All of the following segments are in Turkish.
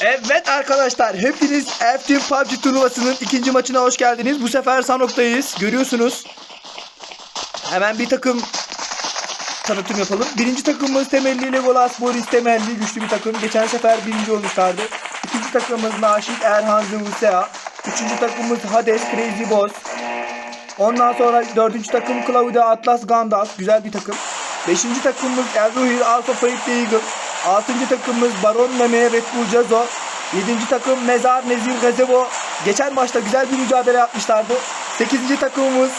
Evet arkadaşlar hepiniz F-Team PUBG turnuvasının ikinci maçına hoş geldiniz. Bu sefer Sanok'tayız. Görüyorsunuz. Hemen bir takım tanıtım yapalım. Birinci takımımız temelli Legolas Boris temelli güçlü bir takım. Geçen sefer birinci olmuşlardı. İkinci takımımız Naşit Erhan Zıvusea. Üçüncü takımımız Hades Crazy Boss. Ondan sonra dördüncü takım Claudia Atlas Gandalf. Güzel bir takım. Beşinci takımımız Erzuhir Alpha Fate Eagle. Altıncı takımımız Baron Meme Red Bull Jazo. Yedinci takım Mezar Nezir Gazebo. Geçen maçta güzel bir mücadele yapmışlardı. Sekizinci takımımız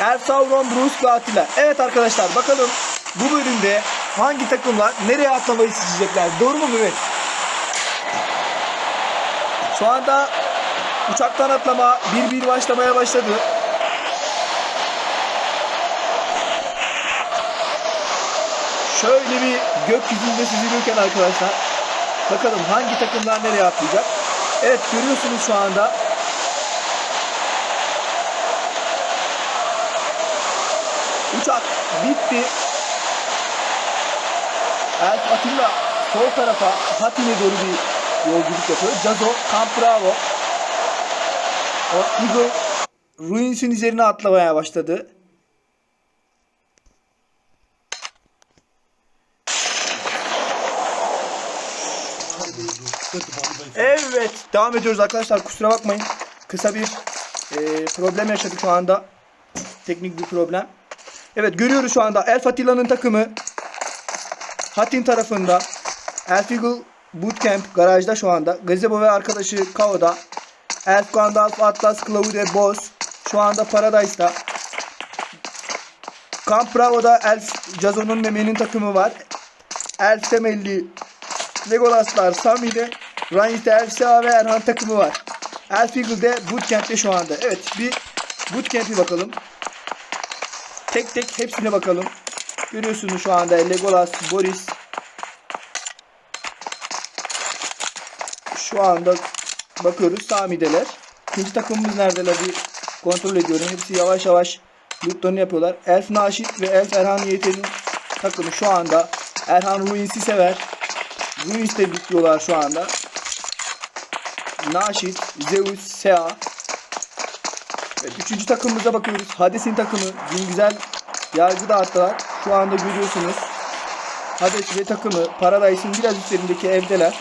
El Sauron Bruce ve. Evet arkadaşlar bakalım bu bölümde hangi takımlar nereye atlamayı seçecekler. Doğru mu Mehmet? Şu anda uçaktan atlama 1-1 başlamaya başladı. Şöyle bir gökyüzünde süzülürken arkadaşlar bakalım hangi takımlar nereye atlayacak. Evet görüyorsunuz şu anda. Uçak bitti. Elf Atilla sol tarafa Hatim'e doğru bir yolculuk yapıyor. Cazo, Camp Bravo. O Eagle Ruins'in üzerine atlamaya başladı. Evet devam ediyoruz arkadaşlar kusura bakmayın. Kısa bir e, problem yaşadık şu anda. Teknik bir problem. Evet görüyoruz şu anda El Fatiha'nın takımı Hatin tarafında Elf Eagle Bootcamp garajda şu anda. Gazebo ve arkadaşı Kao'da. Elf Gandalf Atlas Claude Boss şu anda Paradise'da. Camp Bravo'da Elf Jazo'nun memenin takımı var. Elf temelli Legolas'lar Sami'de. Ryan'de Elfsa ve Erhan takımı var. Elf Eagle'de Bootcamp'te şu anda. Evet bir Bootcamp'i bakalım. Tek tek hepsine bakalım. Görüyorsunuz şu anda Legolas, Boris. Şu anda bakıyoruz Sami'deler. İkinci takımımız neredeler bir kontrol ediyorum. Hepsi yavaş yavaş lootlarını yapıyorlar. Elf Naşit ve Elf Erhan Yeter'in takımı şu anda Erhan Ruins'i sever. Ruins'te bitiyorlar şu anda. Naşit, Zeus, Sea. Evet, üçüncü takımımıza bakıyoruz. Hades'in takımı. Dün güzel yargı dağıttılar. Şu anda görüyorsunuz. Hades ve takımı Paradise'ın biraz üzerindeki evdeler.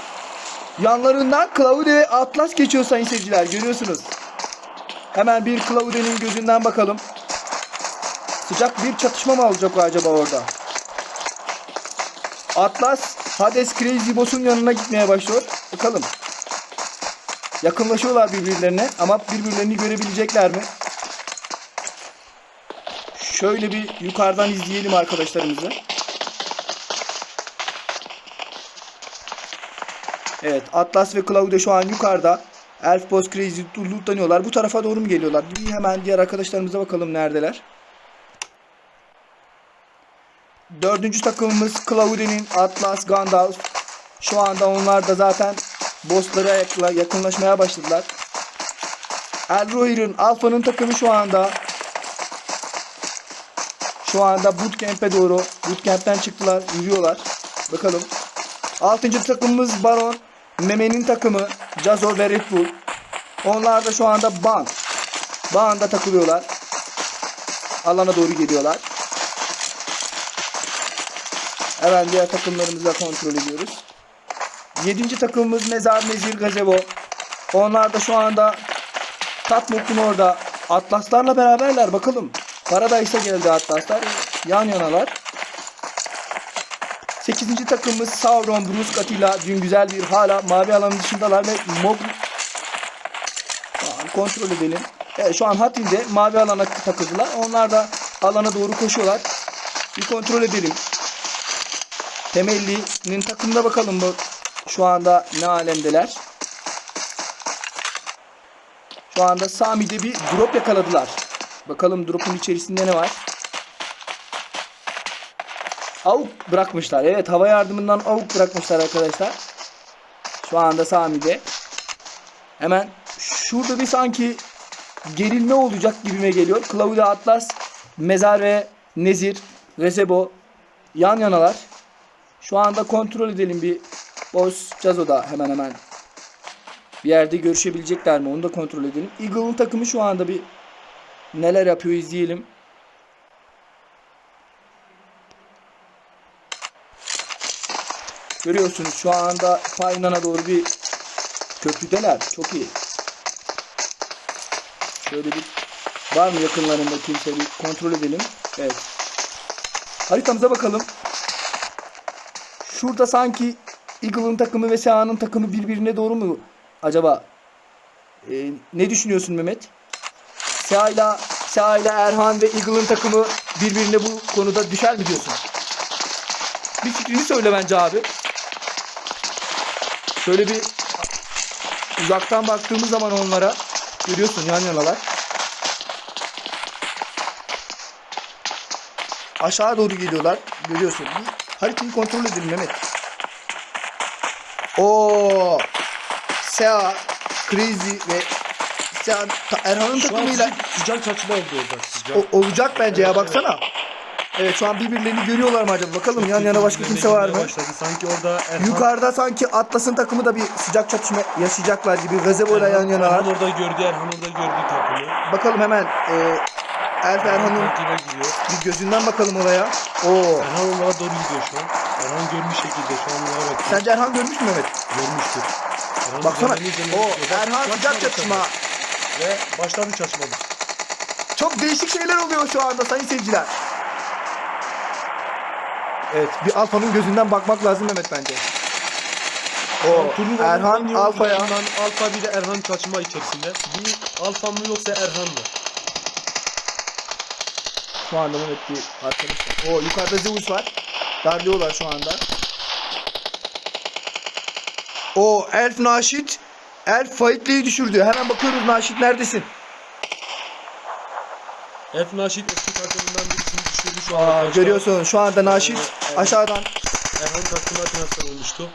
Yanlarından Claude ve Atlas geçiyor sayın seyirciler. Görüyorsunuz. Hemen bir Claude'nin gözünden bakalım. Sıcak bir çatışma mı olacak acaba orada? Atlas Hades Crazy Boss'un yanına gitmeye başlıyor. Bakalım. Yakınlaşıyorlar birbirlerine ama birbirlerini görebilecekler mi? Şöyle bir yukarıdan izleyelim arkadaşlarımızı. Evet Atlas ve Claude şu an yukarıda. Elf Boss Crazy lootlanıyorlar. Bu tarafa doğru mu geliyorlar? Bir hemen diğer arkadaşlarımıza bakalım neredeler. Dördüncü takımımız Claude'nin Atlas Gandalf. Şu anda onlar da zaten bosslara yakınlaşmaya başladılar. Elrohir'in Alfa'nın takımı şu anda şu anda bootcamp'e doğru bootcamp'ten çıktılar, yürüyorlar. Bakalım. Altıncı takımımız Baron. Meme'nin takımı Jazo ve Red Bull. Onlar da şu anda ban. Ban'da takılıyorlar. Alana doğru geliyorlar. Hemen diğer takımlarımızla kontrol ediyoruz. Yedinci takımımız Mezar Nezir Gazebo. Onlar da şu anda Tatmuk'un orada Atlaslarla beraberler bakalım. Paradise'a geldi Atlaslar. Yan yanalar. 8. takımımız Sauron Bruce Atilla. Dün güzel bir hala mavi alanın dışındalar ve an kontrol edelim. Evet, şu an Hatin'de mavi alana takıldılar. Onlar da alana doğru koşuyorlar. Bir kontrol edelim. Temelli'nin takımına bakalım şu anda ne alemdeler. Şu anda Sami'de bir drop yakaladılar. Bakalım drop'un içerisinde ne var? Avuk bırakmışlar. Evet hava yardımından avuk bırakmışlar arkadaşlar. Şu anda Sami'de. Hemen şurada bir sanki gerilme olacak gibime geliyor. Claudia Atlas, Mezar ve Nezir, Rezebo yan yanalar. Şu anda kontrol edelim bir Boss Cazo'da hemen hemen Bir yerde görüşebilecekler mi? Onu da kontrol edelim. Eagle'ın takımı şu anda bir neler yapıyor izleyelim. Görüyorsunuz şu anda Paynan'a doğru bir köprüdeler. Çok iyi. Şöyle bir var mı yakınlarında kimse bir kontrol edelim. Evet. Haritamıza bakalım. Şurada sanki Eagle'ın takımı ve Seha'nın takımı birbirine doğru mu acaba? Ee, ne düşünüyorsun Mehmet? Seha ile Seha ile Erhan ve Eagle'ın takımı birbirine bu konuda düşer mi diyorsun? Bir fikrini söyle bence abi. Şöyle bir uzaktan baktığımız zaman onlara görüyorsun yan yanalar. Aşağı doğru geliyorlar. Görüyorsun. Bir haritayı kontrol edelim Mehmet. O Sea, Crazy ve Sea, Erhan'ın Şu takımıyla sıcak, çatışma oldu orada sıcak. o- olacak bence ya baksana. Evet şu an birbirlerini görüyorlar mı acaba? Bakalım yan yana başka kimse var mı? Başladı. Sanki orada Erhan, Yukarıda sanki Atlas'ın takımı da bir sıcak çatışma yaşayacaklar gibi. Gazebo ile yan yanalar. Erhan orada gördü, Erhan orada gördü takımı. Bakalım hemen e, Elf Erhan'ın bir gözünden bakalım oraya. Oo. Erhan onlara doğru gidiyor şu an. Erhan görmüş şekilde şu an onlara bakıyor. Sence Erhan görmüş mü Mehmet? Görmüştür. Erhan Baksana. üzerine üzerine O gidiyor. Bak, Erhan bak, sıcak bak, çatışma. bak. Ve başladı çatışma. Çok değişik şeyler oluyor şu anda sayın seyirciler. Evet bir Alfa'nın gözünden bakmak lazım Mehmet bence. O Turnuvanın Erhan iyi Alfa'ya oyuncularından Alfa bir de Erhan çatışma içerisinde. Bir Alfa mı yoksa Erhan mı? şu anda Mehmet bir arkadaş. O yukarıda Zeus var. Darlıyorlar şu anda. O Elf Naşit Elf Faikli'yi düşürdü. Hemen bakıyoruz Naşit neredesin? Elf Naşit eski takımından birisini düşürdü şu an. Aa, arkadaşlar. görüyorsun şu anda Naşit Evet. aşağıdan Erhan takımına transfer olmuştu.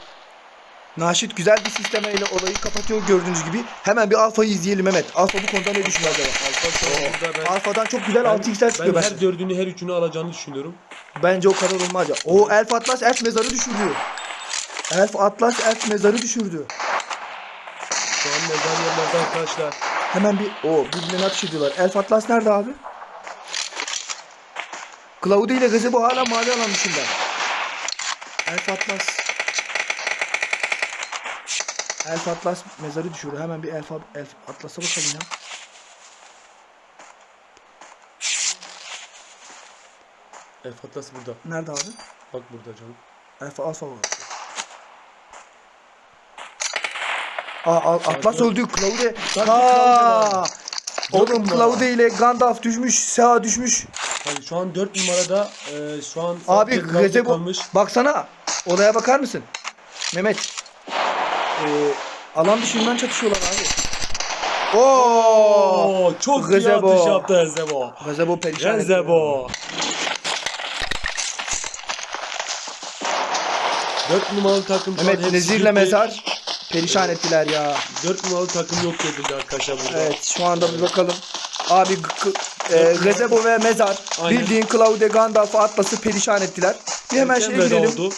Naşit güzel bir sistemeyle olayı kapatıyor gördüğünüz gibi. Hemen bir Alfa'yı izleyelim Mehmet. Alfa bu konuda ne düşünüyor acaba? Alfa ben, Alfa'dan çok güzel ben, 6x'ler çıkıyor ben bence. her dördünü her üçünü alacağını düşünüyorum. Bence o kadar olmaz ya. O Elf Atlas Elf mezarı düşürdü. Elf Atlas Elf mezarı düşürdü. Şu an mezar yerlerde arkadaşlar. Hemen bir o birbirine atış ediyorlar. Elf Atlas nerede abi? Claudio ile Gazebo hala mavi alan dışında. Elf Atlas. Elf Atlas mezarı düşürdü. Hemen bir Elf, Elf Atlas'a bakalım ya. Elf Atlas burada. Nerede abi? Bak burada canım. Alfa Alfa var. Aa, Al- Atlas öldü. Claude. Aa! Oğlum Dört Claude ile Gandalf düşmüş. Seha düşmüş. Hani şu an 4 numarada e, şu an Abi sadece Claude Gazebo kalmış. baksana. Olaya bakar mısın? Mehmet. Ee, alan dışından çatışıyorlar abi. Oo! Oo, çok iyi Gazebo. atış yaptı Gazebo. Gazebo perişan. etti. Gazebo. 4 numaralı takım şu an Mehmet hepsi Nezir'le gitti. mezar perişan ettiler ya. 4 numaralı takım yok edildi arkadaşlar burada. Evet şu anda bir bakalım. Abi g- g- e, Gazebo ve Mezar Aynen. bildiğin Claude Gandalf Atlas'ı perişan ettiler. Bir hemen şeye veda girelim. Oldu.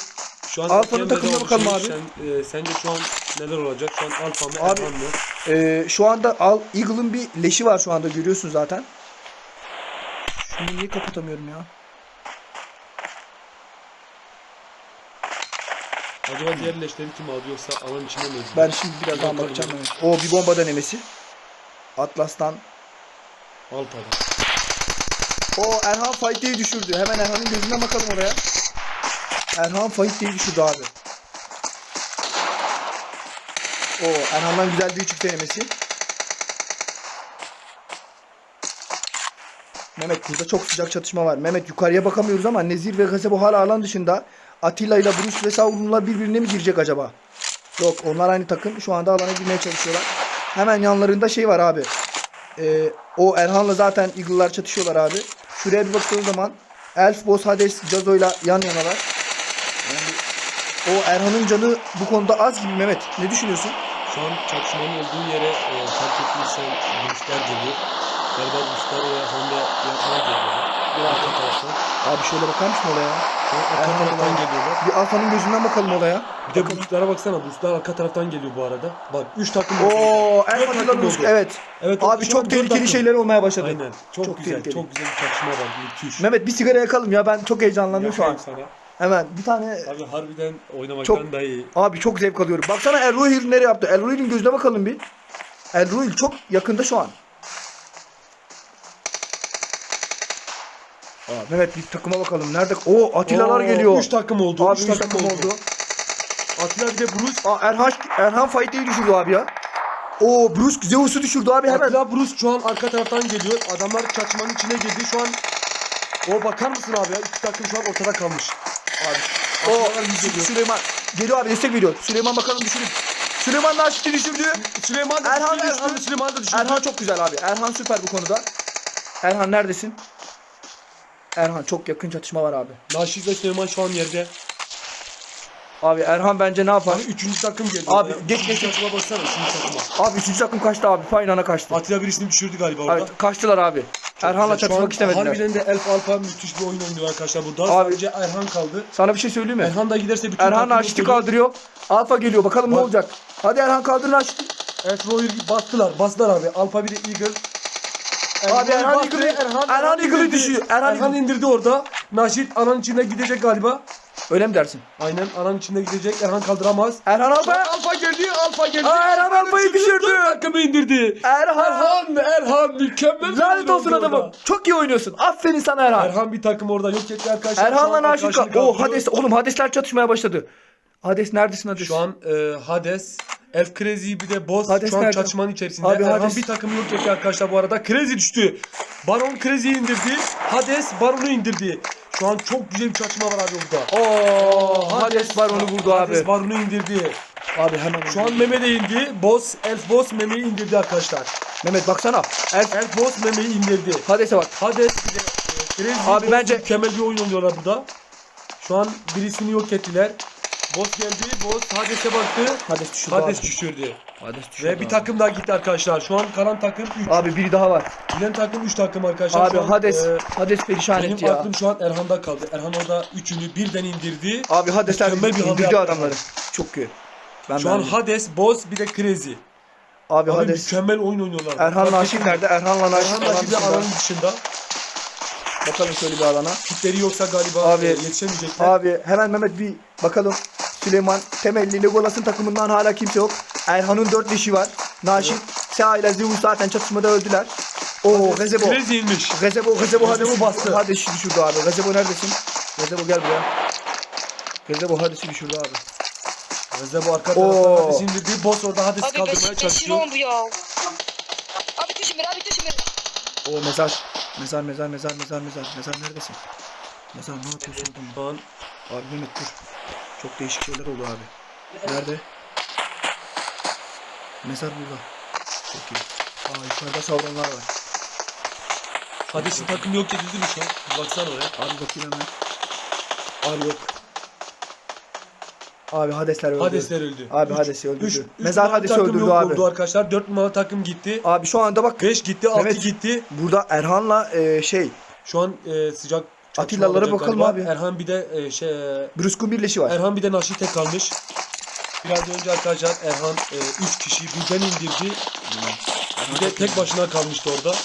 Şu an Alfa'nın erken takımına bakalım oldu. abi. Sen, e, sence şu an neler olacak? Şu an Alfa mı Abi- Erhan mı? Ee, şu anda Al Eagle'ın bir leşi var şu anda görüyorsun zaten. Şunu niye kapatamıyorum ya? Acaba diğer leşleri kim aldı yoksa alan içinde mi? öldü? Ben şimdi birazdan Bakalım. bakacağım. Evet. O bir bomba denemesi. Atlas'tan. Alfa'da. O Erhan Fight'ı düşürdü. Hemen Erhan'ın gözüne bakalım oraya. Erhan Fight'ı düşürdü abi. O Erhan'dan güzel bir üçlük denemesi. Mehmet burada çok sıcak çatışma var. Mehmet yukarıya bakamıyoruz ama Nezir ve Gazebo hala alan dışında. Atilla ile Bruce ve Savrunlar birbirine mi girecek acaba? Yok onlar aynı takım. Şu anda alana girmeye çalışıyorlar. Hemen yanlarında şey var abi. Ee, o Erhan'la zaten Eagle'lar çatışıyorlar abi. Şuraya bir baktığım zaman Elf, Boss, Hades, Cazo'yla yan yanalar. Yani o Erhan'ın canı bu konuda az gibi Mehmet. Ne düşünüyorsun? Şu an çatışmanın olduğu yere e, fark ettiysen Bruce'ler geliyor. Galiba Bruce'ler oraya hamle yapmaya geliyorlar. Taraftan. Abi şöyle bakar mısın olaya? An arka Erhan taraftan geliyorlar. Bir Alfa'nın gözünden bakalım olaya. Bir de Bruce'lara baksana. Bruce'lar arka taraftan geliyor bu arada. Bak 3 takım. Oo, oldu. Brusk. Evet. Evet, Abi şu an çok dört tehlikeli takım. şeyler olmaya başladı. Aynen. Çok, Çok güzel. tehlikeli. Çok güzel bir çatışma var. Müthiş. Mehmet bir sigara yakalım ya ben çok heyecanlandım şu an. Sana. Hemen bir tane Abi harbiden oynamaktan Çok- daha iyi. abi çok zevk alıyorum. Baksana El Ruhil nereye yaptı? El Ruhil'in gözüne bakalım bir. El Ruhil çok yakında şu an. Mehmet bir takıma bakalım. Nerede? Oo Atilla'lar Oo, geliyor. Üç takım oldu. Abi üç üç takım, takım oldu. oldu. Atilla bir de Bruce. Aa Erhan Erhan Fight'i düşürdü abi ya. Oo Bruce Zeus'u düşürdü abi hemen. Atilla Bruce şu an arka taraftan geliyor. Adamlar çatışmanın içine girdi. Şu an o bakar mısın abi ya? İki takım şu an ortada kalmış. Abi. O. Süleyman geliyor abi destek veriyor. Süleyman bakalım düşürür. Süleyman Naşit'i düşürdü. Süleyman da Erhan düştü, Erhan. Süleyman da düştü. Erhan çok güzel abi. Erhan süper bu konuda. Erhan neredesin? Erhan çok yakın çatışma var abi. Naşit ve Süleyman şu an yerde. Abi Erhan bence ne yapar? Abi üçüncü takım geliyor. Abi, geç, geç. takıma baksana. Üçüncü takıma. Abi üçüncü takım kaçtı abi. Faynana kaçtı. Atilla birisini düşürdü galiba orada. Evet kaçtılar abi. Erhan'la Şu an çatışmak istemediler. Harbiden de Elf Alfa müthiş bir oyun oynuyor arkadaşlar burada. Abi- Sadece Erhan kaldı. Sana bir şey söyleyeyim mi? Erhan da giderse bütün Erhan takım Naşit'i kaldırıyor. Alfa geliyor. Bakalım ne Bak. olacak. Hadi Erhan kaldır Naşit'i. Royal bastılar. Bastılar abi. Alfa bir de Eagle. Abi Erhan Eagle'ı- Erhan indirdi. düşüyor. Erhan Erhan, indirdi orada. Naşit alanın içinde gidecek galiba. Öyle mi dersin? Aynen alanın içinde gidecek. Erhan kaldıramaz. Erhan Alfa. Alfa geldi. Alfa geldi. Aa, Erhan Alfa'yı düşürdü. Takımı indirdi. Erhan. Erhan, Erhan mükemmel. Lanet olsun adamım. orada. Çok iyi oynuyorsun. Aferin sana Erhan. Erhan bir takım orada yok etti arkadaşlar. Erhan'la an Naşit. Oo kaldırıyor. Hades. Oğlum Hadesler çatışmaya başladı. Hades neredesin Hades? Şu an e, Hades, Elf Crazy bir de Boss Hades şu an nerede? çatışmanın içerisinde. Abi Erhan Hades- bir takımı yok etti arkadaşlar bu arada. Crazy düştü. Baron Crazy'yi indirdi. Hades Baron'u indirdi. Şu an çok güzel bir çatışma var abi burada. Oo Hades var onu vurdu abi. Hades Baron'u indirdi. Abi hemen. Şu an Meme de indi. Boss, Elf Boss Meme'yi indirdi arkadaşlar. Mehmet baksana. Elf Elf Boss Meme'yi indirdi. Hades'e bak. Hades bir de e, Crazy Abi Boss bence- mükemmel bir oyun oynuyorlar burada. Şu an birisini yok ettiler. Boss geldi. Boss Hades'e baktı. Hades düşürdü Hades abi. düşürdü. Hades düşürdü Ve bir abi. takım daha gitti arkadaşlar. Şu an kalan takım 3. Abi biri daha var. Bilen takım 3 takım arkadaşlar. Abi Şu an, Hades e, Hades perişan benim etti ya. aklım şu an Erhan'da kaldı. Erhan orada üçünü birden indirdi. Abi Hadesler Mükemmel bir hamle indirdi yaptı. adamları. Çok iyi. Ben şu an beğendim. Hades, Boss bir de Crazy. Abi Abi Hades. mükemmel oyun oynuyorlar. Erhan Bak, Naşit nerede? Erhan'la Naşit Erhan Naşit de dışında. alanın dışında. Bakalım şöyle bir alana. Pitleri yoksa galiba Abi- e, yetişemeyecekler. Abi hemen Mehmet bir bakalım. Süleyman temelli Legolas'ın takımından hala kimse yok. Erhan'ın dört leşi var. Naşit, Seha ile Zeus zaten çatışmada öldüler. Oo Gazebo. Crazy inmiş. Gazebo, Gazebo Hades'i Gazebo bastı. Hades'i düşürdü abi. Gazebo neredesin? Gazebo gel buraya. Gazebo Hades'i düşürdü abi. Özde bu arka Oo. taraftan Hades'i indirdi. Boss orada Hades'i Abi kaldırmaya çalışıyor. oldu ya. Abi beni abi düşün beni. O mezar. Mezar, mezar, mezar, mezar, mezar. Mezar neredesin? Mezar ne yapıyorsun an Abi Mehmet dur. Çok değişik şeyler oldu abi. Nerede? Mezar burada. Çok iyi. Aa yukarıda savranlar var. Hades'in takımı yok edildi mi şu an? Baksana oraya. Abi bakayım hemen. Abi yok. Abi Hadesler öldü. Hadesler öldü. Abi Üç- Hades'i öldürdü. üç- üç Mezar Hades'i takım öldürdü yok abi. oldu arkadaşlar. 4 numaralı takım gitti. Abi şu anda bak 5 gitti, 6 Evet. gitti. burada Erhan'la e, şey Şu an e, sıcak Atilla'lara bakalım galiba. abi. Erhan bir de e, şey e, Brusque'un birleşi var. Erhan bir de Naşit tek kalmış. Biraz önce arkadaşlar Erhan 3 kişi birden indirdi. Bir de tek başına kalmıştı orada.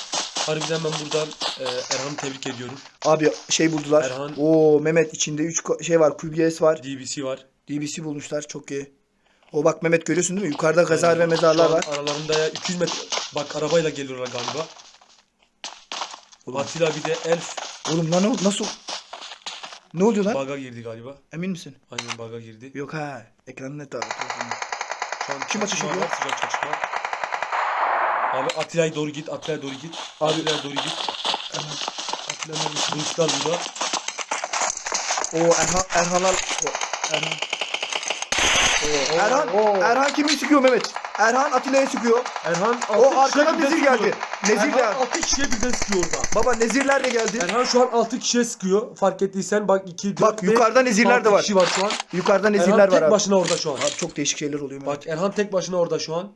Harbiden ben buradan e, Erhan'ı tebrik ediyorum. Abi şey buldular. Erhan. Oo Mehmet içinde 3 şey var. QBS var. DBC var. DBC bulmuşlar. Çok iyi. O bak Mehmet görüyorsun değil mi? Yukarıda gazar ve mezarlar var. Aralarında ya 200 metre. Bak arabayla geliyorlar galiba. Atilla bir de Elf Oğlum lan o- nasıl? Ne oluyor lan? baga girdi galiba. Emin misin? Aynen baga girdi. Yok ha. Ekranı net abi. Şu an Kim ateş ediyor? var, Sıcak çatışma. Abi Atilla'ya doğru git, Atilla'ya doğru git. Abi- Atilla'ya doğru git. Erhan. Atilla neredesin? Ruslar burada. Oo Erhan Erhanlar. O, Erhan. Oo, Erhan. oo. Erhan kimi sıkıyor Mehmet? Erhan Atilla'ya sıkıyor. Erhan O birden Nezir geldi. Nezir Erhan geldi. 6 kişiye birden sıkıyor orada. Baba Nezirler de geldi. Erhan şu an 6 kişiye sıkıyor. Fark ettiysen bak 2, 4, Bak, yukarıda nezirler de var. kişi var şu an. Yukarıda Nezirler Erhan var tek abi. başına orada şu an. Abi çok değişik şeyler oluyor Mehmet. Bak Erhan tek başına orada şu an.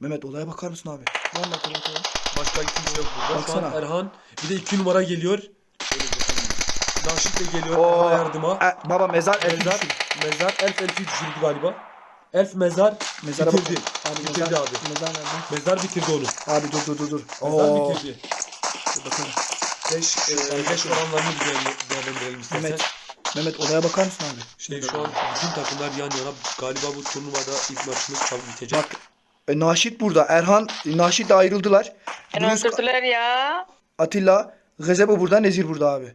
Mehmet olaya bakar mısın abi? Vallahi bakalım. Başka kimse yok burada. Şu Baksana. an Erhan bir de 2 numara geliyor. Naşit de geliyor Oo. Erhan'a yardıma. E, baba mezar elfi Mezar, düşürdü. mezar, elf elfi düşürdü galiba. Elf mezar Mezara bitirdi. bakalım. Abi bitirdi mezar, abi. Mezar nerede? Mezar bitirdi onu. Abi dur dur dur dur. Mezar Oo. bitirdi. Dur bakalım. 5 5 oranlarını bir değerli- değerlendirelim istersen. Mehmet. Mehmet olaya bakar mısın abi? Şey şu an bütün takımlar yan yana. Galiba bu turnuvada ilk maçımız çabuk bitecek. Bak e, Naşit burada. Erhan, Naşit de ayrıldılar. Beni Yunus, öldürdüler ya. Atilla, Gazebo burada, Nezir burada abi.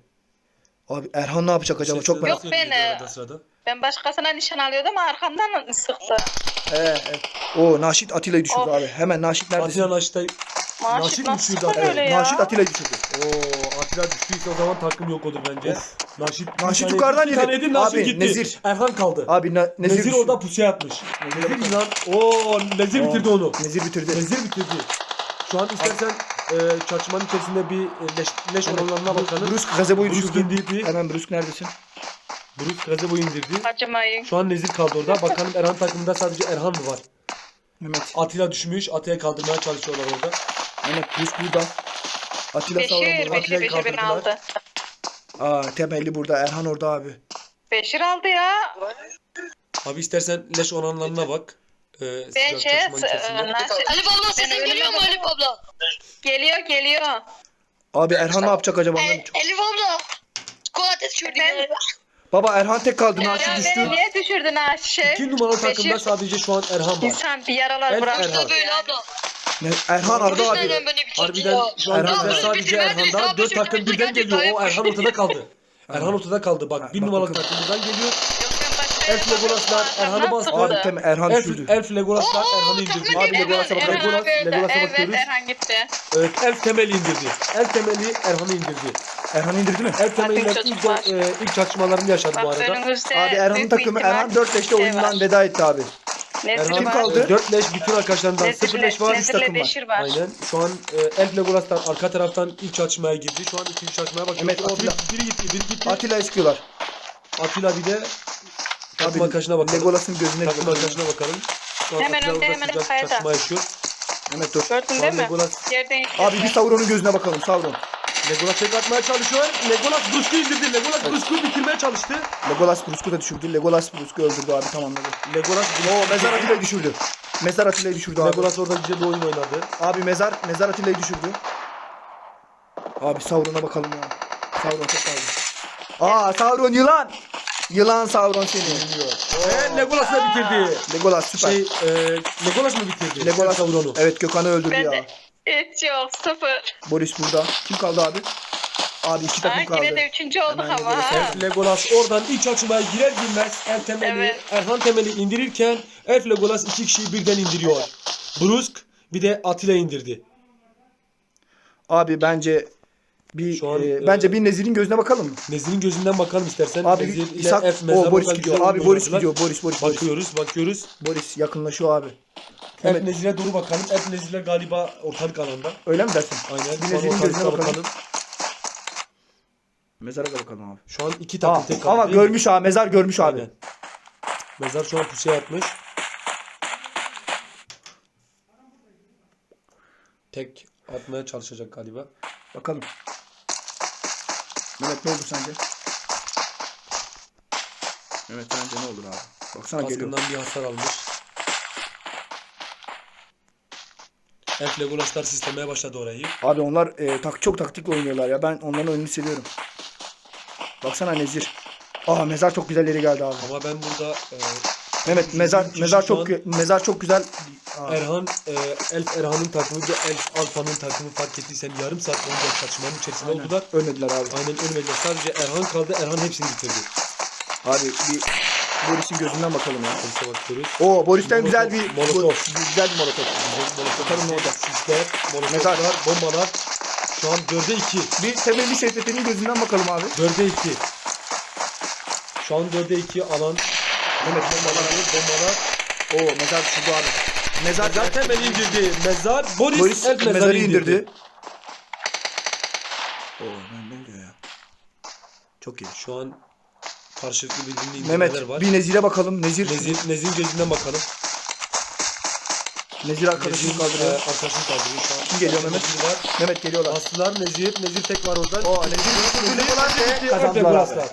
Abi Erhan ne yapacak acaba? Çok sözler merak Yok, söylüyor beni- arada sırada. Ben başkasına nişan alıyordum arkamdan sıktı. Ee, evet. O Naşit Atilla'yı düşürdü Of. abi. Hemen Naşit neredesin? Atilla Naşit'e Maaşık Naşit nasıl abi. öyle Evet, ya? Naşit Atilla'yı düşürdü. Oo, Atilla düştüyse o zaman takım yok olur bence. Of. Naşit, bir Naşit tane- yukarıdan bir tane yedi. Naşit Abi, gitti. Nezir. Erhan kaldı. Abi Na- Nezir, Nezir, düşürdü. orada pusuya atmış. Nezir inan. Oo, Nezir bitirdi onu. Nezir bitirdi. Nezir bitirdi. Şu an istersen e, çarşımanın içerisinde bir e, leş, leş oranlarına bakalım. Bruce Gazebo'yu Bruce düşürdü. indirdi. Hemen Bruce neredesin? Bruce Gazebo indirdi. Acımayın. Şu an Nezir kaldı orada. Bakalım Erhan takımında sadece Erhan mı var? Mehmet. Atilla düşmüş. Atilla kaldırmaya çalışıyorlar orada. Mehmet Bruce burada. Atilla sağlam Beşir, burada. Beşir, Atilla'yı Beşir beni kaldırdılar. aldı. Aa temelli burada. Erhan orada abi. Beşir aldı ya. Abi istersen leş oranlarına bak. Ee, Ben sıcak şey, içerisinde. Elif abla sesin geliyor mu Elif abla? Geliyor geliyor. Abi Erhan ne yapacak acaba? Elif abla. Squat düşürdü Ben-. Baba Erhan tek kaldı. Ya Naşit düştü. beni niye düşürdün Ayşe? İki numaralı takımda Beşir, sadece şu an Erhan var. insan bir yaralar El- bırak. Erhan. Böyle abla. Ne- Erhan Arda abi. nereden beni bitirdi Harbiden şu an Erhan- bizde Ya, sadece daha dört bir takım birden geliyor. O Erhan ortada kaldı. Erhan ortada kaldı. Bak bir bak numaralı bakalım. takımdan geliyor. Elf Legolas'lar Erhan'ı Erhan bastı. Abi tem Erhan Elf, düşürdü. Elf Legolas'lar Erhan'ı indirdi. Abi Legolas'a Evet. Erhan Legolas. Legolas'a Evet bakıyoruz. Erhan gitti. Evet, Elf temeli indirdi. Elf temeli Erhan'ı indirdi. Erhan indirdi mi? Elf temeliyle ilk, e, ilk çatışmalarını yaşadı bu Bak arada. Abi Erhan'ın takımı Erhan 4 leşte şey oyundan veda etti abi. Nezir Erhan kaldı? 4 leş bütün arkadaşlarından 0 leş var. Nezir'le üç takım var. Var. Aynen. Şu an e, Elf Legolas'tan arka taraftan ilk çatışmaya girdi. Şu an ikinci çatışmaya bakıyoruz. O Atilla. bir, biri gitti, biri gitti. Atilla'yı sıkıyorlar. Atilla bir de takım Abi arkadaşına bakalım. Legolas'ın gözüne Takım bakalım. arkadaşına bakalım. Şu an Hemen önde, hemen sıcak kayada. çatışma yaşıyor. Mehmet dur. Gördün değil mi? Legolas, Yerden Abi bir Sauron'un gözüne bakalım. Sauron. Legolas tek atmaya çalışıyor. Legolas Brusque'yi indirdi. Legolas Brusque'yi bitirmeye çalıştı. Legolas Brusku da düşürdü. Legolas Brusku öldürdü abi tamamladı. Legolas Oo Mezar Atilla'yı düşürdü. Mezar Atilla'yı düşürdü abi. Legolas orada güzel bir oyun oynadı. Abi Mezar Mezar Atilla'yı düşürdü. Abi Sauron'a bakalım ya. Sauron çok kaldı. Aa Sauron yılan. Yılan Sauron seni. Ve Legolas da bitirdi. Legolas süper. Şey, e, Legolas mı bitirdi? Legolas Sauron'u. Evet Gökhan'ı öldürdü Ben ya. de hiç yok sıfır. Boris burada. Kim kaldı abi? Abi iki Ha, takım kaldı. yine de üçüncü olduk Hemen ama ha. Elf Legolas oradan ilk açmaya girer girmez Elf temeli, Evet. Erhan temeli indirirken Elf Legolas iki kişiyi birden indiriyor. Brusk bir de Atilla indirdi. Abi bence bir Şu an, e, e, bence bir Nezir'in gözüne bakalım mı? Nezir'in gözünden bakalım istersen. Abi Nezir ile İshak mezarı o Boris gidiyor. Abi Boris gidiyor. Boris Boris. Bakıyoruz bakıyoruz. Boris yakınlaşıyor abi. Evet. Nezir'e doğru bakalım. Elf Nezir'e galiba ortalık alanda. Öyle mi dersin? Aynen. Bir Nezir'in gözüne bakalım. Mezara da bakalım abi. Şu an iki takım tek ama değil mi? görmüş abi. Mezar görmüş abi. Aynen. Mezar şu an pusuya atmış. Tek atmaya çalışacak galiba. Bakalım. Mehmet ne olur sence? Mehmet sence ne olur abi? Baksana geliyor. Kaskından bir hasar almış. Elf Legolas'lar sistemeye başladı orayı. Abi onlar e, tak, çok taktikli oynuyorlar ya. Ben onların oyununu seviyorum. Baksana Nezir. Aa mezar çok güzel yeri geldi abi. Ama ben burada e, Mehmet mezar mezar çok mezar çok güzel. Erhan, e, Elf Erhan'ın takımı ve Elf Alfa'nın takımı fark ettiysen yarım saat boyunca çatışmanın içerisinde aynen. oldular. Ölmediler abi. Aynen ölmediler. Sadece Erhan kaldı. Erhan hepsini bitirdi. Abi bir Boris'in gözünden bakalım ya. Polise bakıyoruz. Oo Boris'ten güzel bir Molotov. Bo- güzel bir molotof. Bakalım ne olacak. Sisler, molotoflar, bombalar. Şu an 4'e 2. Bir temelli şefetenin gözünden bakalım abi. 4'e 2. Şu an 4'e 2 alan. Mehmet Bombalar, bombalar. Oo mezar düşürdü abi. Mezar Mezar temeli indirdi. Mezar, Boris, Boris Elf mezarı, mezarı indirdi. indirdi. Oo ne, oluyor ya? Çok iyi. Şu an karşılıklı birbirini indirmeler Mehmet var. bir Nezir'e bakalım. Nezir. Nezir, Nezir gözünden bakalım. Nezir arkadaşını Nezir, kaldırıyor. e, Arkadaşını kaldırıyor şu an. Kim geliyor Mehmet? Nezir var. Mehmet geliyorlar. Bastılar Nezir. Nezir tek var oradan. O Nezir Nezir Legolas ve Elf kazandılar abi. Legolas'lar.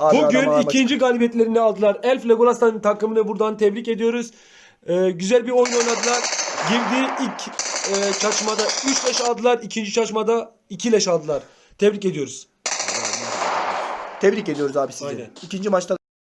Abi Bugün ikinci galibiyetlerini aldılar. Elf Legolas'tan takımını buradan tebrik ediyoruz. Ee, güzel bir oyun oynadılar. Girdiği ilk e, çatışmada 3 leş aldılar. ikinci çatışmada 2 leş aldılar. Tebrik ediyoruz. Tebrik ediyoruz abi sizi. Aynen. İkinci maçta